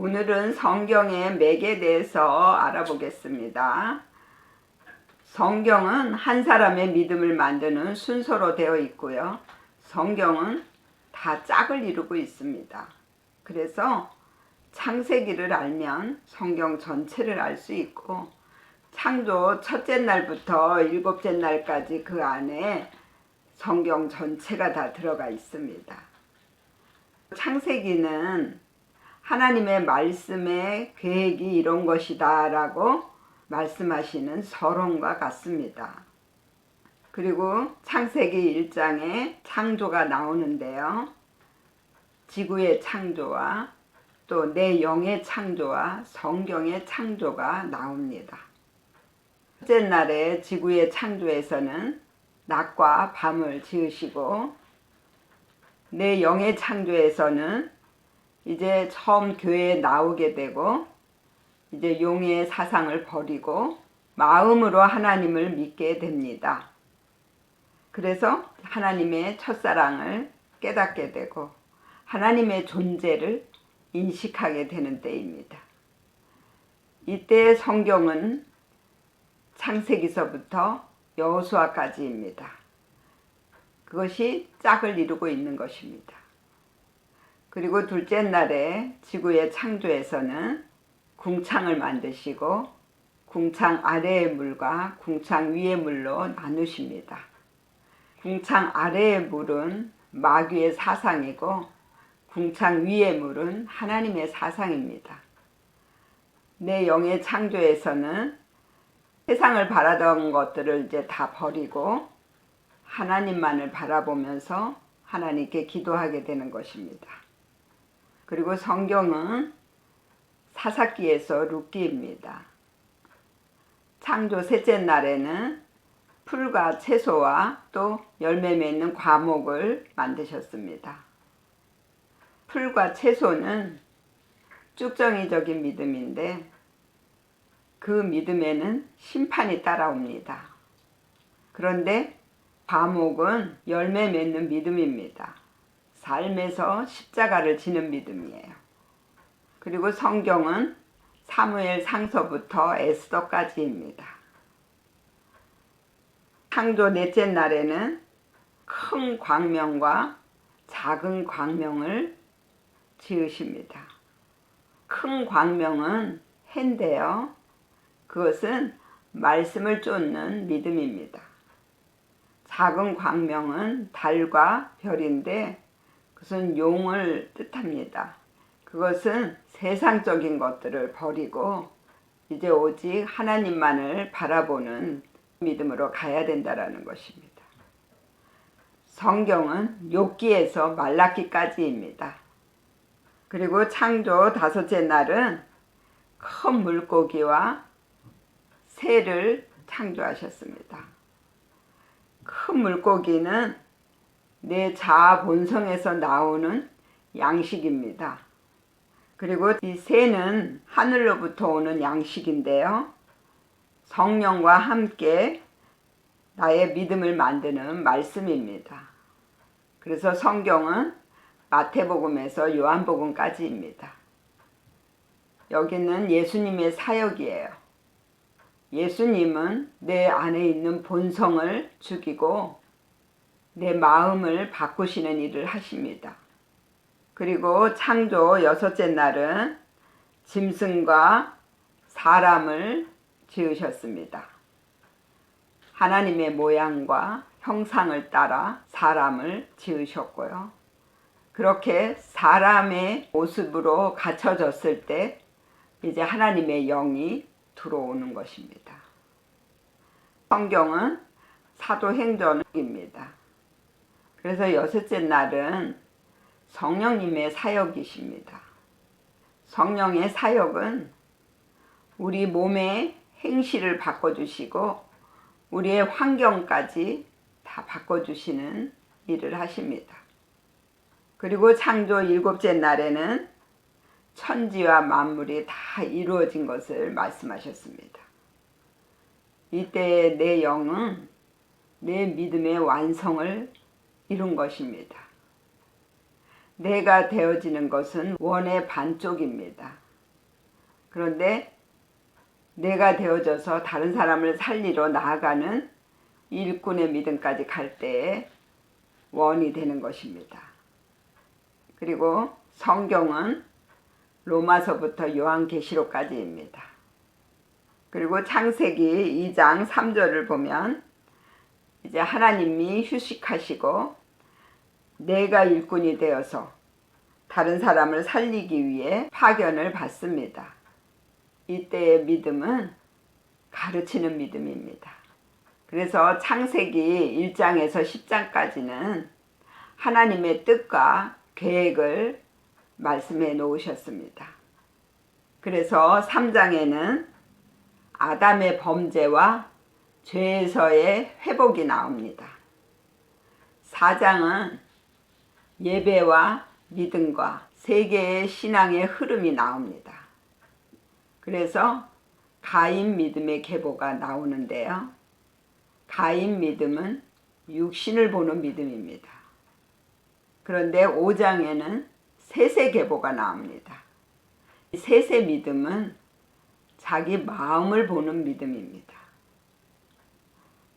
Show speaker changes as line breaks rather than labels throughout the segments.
오늘은 성경의 맥에 대해서 알아보겠습니다. 성경은 한 사람의 믿음을 만드는 순서로 되어 있고요. 성경은 다 짝을 이루고 있습니다. 그래서 창세기를 알면 성경 전체를 알 수 있고 창조 첫째 날부터 일곱째 날까지 그 안에 성경 전체가 다 들어가 있습니다. 창세기는 하나님의 말씀의 계획이 이런 것이다 라고 말씀하시는 서론과 같습니다. 그리고 창세기 1장에 창조가 나오는데요. 지구의 창조와 또 내 영의 창조와 성경의 창조가 나옵니다. 첫째 날에 지구의 창조에서는 낮과 밤을 지으시고 내 영의 창조에서는 이제 처음 교회에 나오게 되고 이제 용의 사상을 버리고 마음으로 하나님을 믿게 됩니다. 그래서 하나님의 첫사랑을 깨닫게 되고 하나님의 존재를 인식하게 되는 때입니다. 이때 성경은 창세기서부터 여호수아까지입니다. 그것이 짝을 이루고 있는 것입니다. 그리고 둘째 날에 지구의 창조에서는 궁창을 만드시고 궁창 아래의 물과 궁창 위의 물로 나누십니다. 궁창 아래의 물은 마귀의 사상이고 궁창 위의 물은 하나님의 사상입니다. 내 영의 창조에서는 세상을 바라던 것들을 이제 다 버리고 하나님만을 바라보면서 하나님께 기도하게 되는 것입니다. 그리고 성경은 사사기에서 룻기입니다. 창조 셋째 날에는 풀과 채소와 또 열매 맺는 과목을 만드셨습니다. 풀과 채소는 쭉정이적인 믿음인데 그 믿음에는 심판이 따라옵니다. 그런데 과목은 열매 맺는 믿음입니다. 삶에서 십자가를 지는 믿음이에요. 그리고 성경은 사무엘 상서부터 에스더까지입니다. 창조 넷째 날에는 큰 광명과 작은 광명을 지으십니다. 큰 광명은 해인데요. 그것은 말씀을 쫓는 믿음입니다. 작은 광명은 달과 별인데 그것은 용을 뜻합니다. 그것은 세상적인 것들을 버리고 이제 오직 하나님만을 바라보는 믿음으로 가야 된다라는 것입니다. 성경은 욥기에서 말라기까지입니다. 그리고 창조 다섯째 날은 큰 물고기와 새를 창조하셨습니다. 큰 물고기는 내 자아 본성에서 나오는 양식입니다. 그리고 이 새는 하늘로부터 오는 양식인데요. 성령과 함께 나의 믿음을 만드는 말씀입니다. 그래서 성경은 마태복음에서 요한복음까지입니다. 여기는 예수님의 사역이에요. 예수님은 내 안에 있는 본성을 죽이고 내 마음을 바꾸시는 일을 하십니다. 그리고 창조 여섯째 날은 짐승과 사람을 지으셨습니다. 하나님의 모양과 형상을 따라 사람을 지으셨고요. 그렇게 사람의 모습으로 갖춰졌을 때 이제 하나님의 영이 들어오는 것입니다. 성경은 사도행전입니다. 그래서 여섯째 날은 성령님의 사역이십니다. 성령의 사역은 우리 몸의 행실을 바꿔주시고 우리의 환경까지 다 바꿔주시는 일을 하십니다. 그리고 창조 일곱째 날에는 천지와 만물이 다 이루어진 것을 말씀하셨습니다. 이때 내 영은 내 믿음의 완성을 이룬 것입니다. 내가 되어지는 것은 원의 반쪽입니다. 그런데 내가 되어져서 다른 사람을 살리러 나아가는 일꾼의 믿음까지 갈 때에 원이 되는 것입니다. 그리고 성경은 로마서부터 요한계시록까지입니다. 그리고 창세기 2장 3절을 보면 이제 하나님이 휴식하시고 내가 일꾼이 되어서 다른 사람을 살리기 위해 파견을 받습니다. 이때의 믿음은 가르치는 믿음입니다. 그래서 창세기 1장에서 10장까지는 하나님의 뜻과 계획을 말씀해 놓으셨습니다. 그래서 3장에는 아담의 범죄와 죄에서의 회복이 나옵니다. 4장은 예배와 믿음과 세계의 신앙의 흐름이 나옵니다. 그래서 가인 믿음의 계보가 나오는데요. 가인 믿음은 육신을 보는 믿음입니다. 그런데 5장에는 세세 계보가 나옵니다. 세세 믿음은 자기 마음을 보는 믿음입니다.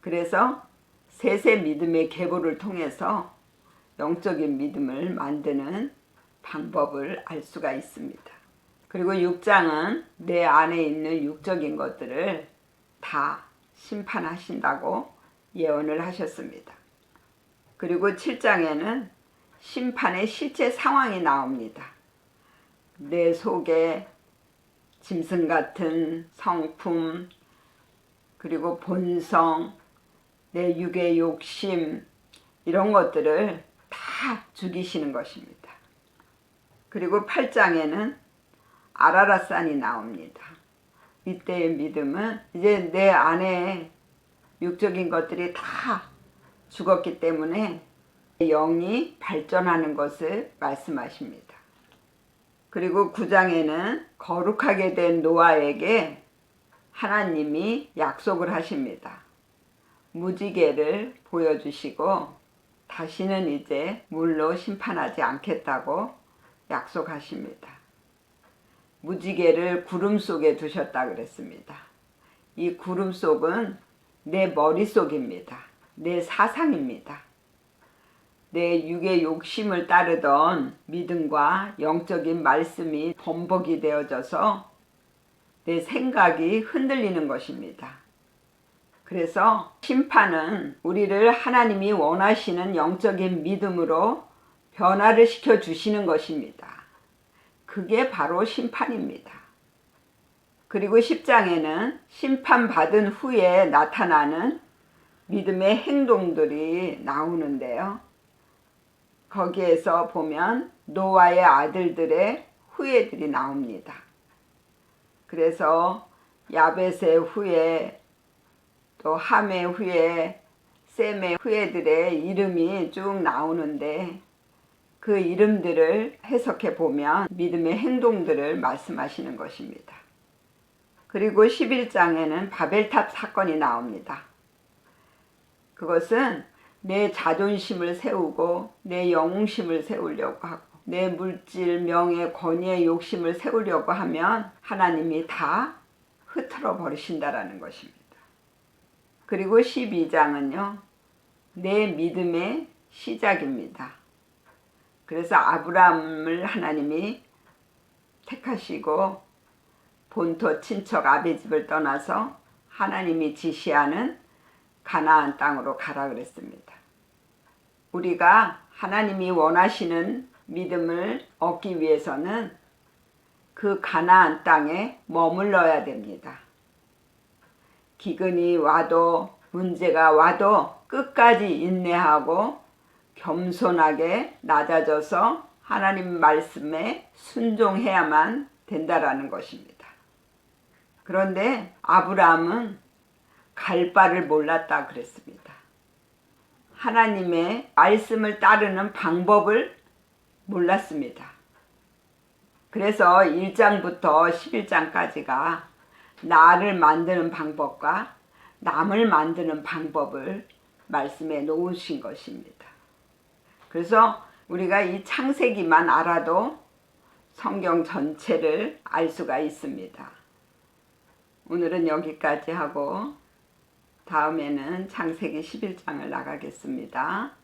그래서 세세 믿음의 계보를 통해서 영적인 믿음을 만드는 방법을 알 수가 있습니다. 그리고 6장은 내 안에 있는 육적인 것들을 다 심판하신다고 예언을 하셨습니다. 그리고 7장에는 심판의 실제 상황이 나옵니다. 내 속에 짐승 같은 성품, 그리고 본성, 내 육의 욕심, 이런 것들을 다 죽이시는 것입니다. 그리고 8장에는 아라라산이 나옵니다. 이때의 믿음은 이제 내 안에 육적인 것들이 다 죽었기 때문에 영이 발전하는 것을 말씀하십니다. 그리고 9장에는 거룩하게 된 노아에게 하나님이 약속을 하십니다. 무지개를 보여주시고 다시는 이제 물로 심판하지 않겠다고 약속하십니다. 무지개를 구름 속에 두셨다 그랬습니다. 이 구름 속은 내 머릿속입니다. 내 사상입니다. 내 육의 욕심을 따르던 믿음과 영적인 말씀이 번복이 되어져서 내 생각이 흔들리는 것입니다. 그래서 심판은 우리를 하나님이 원하시는 영적인 믿음으로 변화를 시켜 주시는 것입니다. 그게 바로 심판입니다. 그리고 10장에는 심판받은 후에 나타나는 믿음의 행동들이 나오는데요. 거기에서 보면 노아의 아들들의 후예들이 나옵니다. 그래서 야벳의 후예, 또 함의 후예, 셈의 후예들의 이름이 쭉 나오는데 그 이름들을 해석해 보면 믿음의 행동들을 말씀하시는 것입니다. 그리고 11장에는 바벨탑 사건이 나옵니다. 그것은 내 자존심을 세우고 내 영웅심을 세우려고 하고 내 물질, 명예, 권위의 욕심을 세우려고 하면 하나님이 다 흐트러 버리신다라는 것입니다. 그리고 12장은요. 내 믿음의 시작입니다. 그래서 아브라함을 하나님이 택하시고 본토 친척 아베 집을 떠나서 하나님이 지시하는 가나안 땅으로 가라 그랬습니다. 우리가 하나님이 원하시는 믿음을 얻기 위해서는 그 가나안 땅에 머물러야 됩니다. 기근이 와도 문제가 와도 끝까지 인내하고 겸손하게 낮아져서 하나님 말씀에 순종해야만 된다라는 것입니다. 그런데 아브라함은 갈 바를 몰랐다 그랬습니다. 하나님의 말씀을 따르는 방법을 몰랐습니다. 그래서 1장부터 11장까지가 나를 만드는 방법과 남을 만드는 방법을 말씀해 놓으신 것입니다. 그래서 우리가 이 창세기만 알아도 성경 전체를 알 수가 있습니다. 오늘은 여기까지 하고 다음에는 창세기 11장을 나가겠습니다.